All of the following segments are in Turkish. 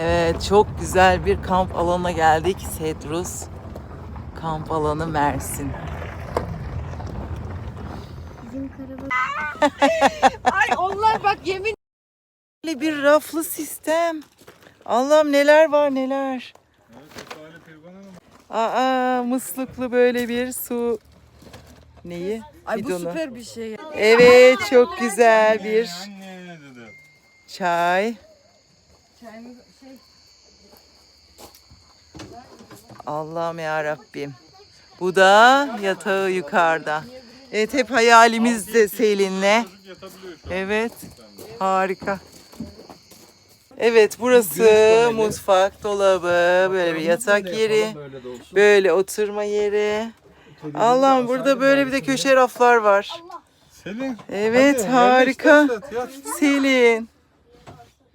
Evet çok güzel bir kamp alanına geldik. Sedrus kamp alanı Mersin. Bizim karabağ Ay onlar bak yemin Böyle bir raflı sistem. Allah'ım neler var neler. Aa musluklu böyle bir su neyi? Ay bu Bidonu. süper bir şey. Evet çok güzel bir Anne dedi. çay. Çayımız şey Allah'ım ya Rabbim. Bu da yatağı yukarıda. Evet hep hayalimizde Selin'le. Evet. Harika. Evet burası mutfak, dolabı, böyle bir yatak yeri, böyle oturma yeri. Allah'ım burada böyle bir de köşe raflar var. Selin. Evet harika. Selin.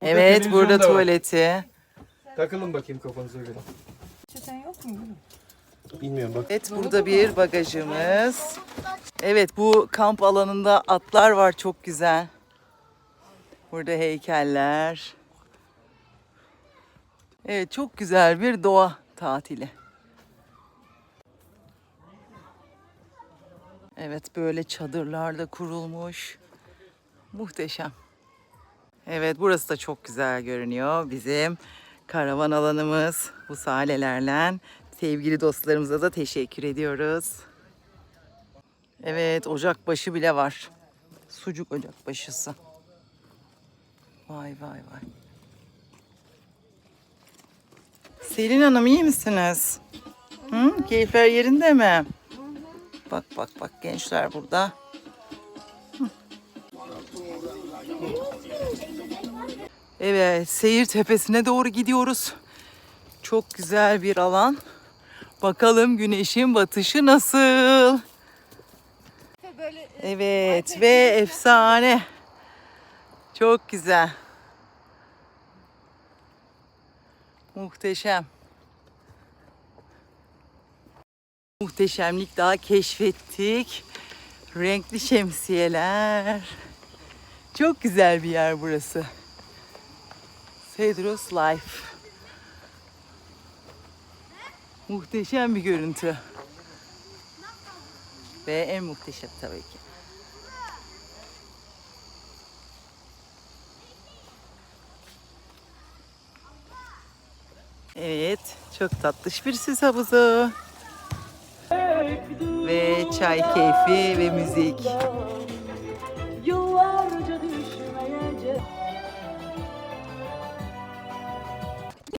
Evet televizyon burada da var. tuvaleti. Takılın bakayım kafanıza göre. çeten yok mu? Bilmiyorum bak. Evet burada bir bagajımız. Evet bu kamp alanında atlar var çok güzel. Burada heykeller. Evet çok güzel bir doğa tatili. Evet böyle çadırlarda kurulmuş. Muhteşem. Evet burası da çok güzel görünüyor. Bizim karavan alanımız bu sahnelerle. Sevgili dostlarımıza da teşekkür ediyoruz. Evet ocakbaşı bile var. Sucuk ocakbaşısı. Vay vay vay. Selin Hanım iyi misiniz? Hı? Keyifler yerinde mi? Bak bak bak gençler burada. Evet seyir tepesine doğru gidiyoruz. Çok güzel bir alan. Bakalım güneşin batışı nasıl? Böyle Evet ve efsane. Çok güzel. Muhteşem. Muhteşemlik daha keşfettik. Renkli şemsiyeler. Çok güzel bir yer burası. Cedros Life. Muhteşem bir görüntü. Ve en muhteşem tabii ki. Evet, çok tatlış bir süs havuzu. Ve çay keyfi ve müzik.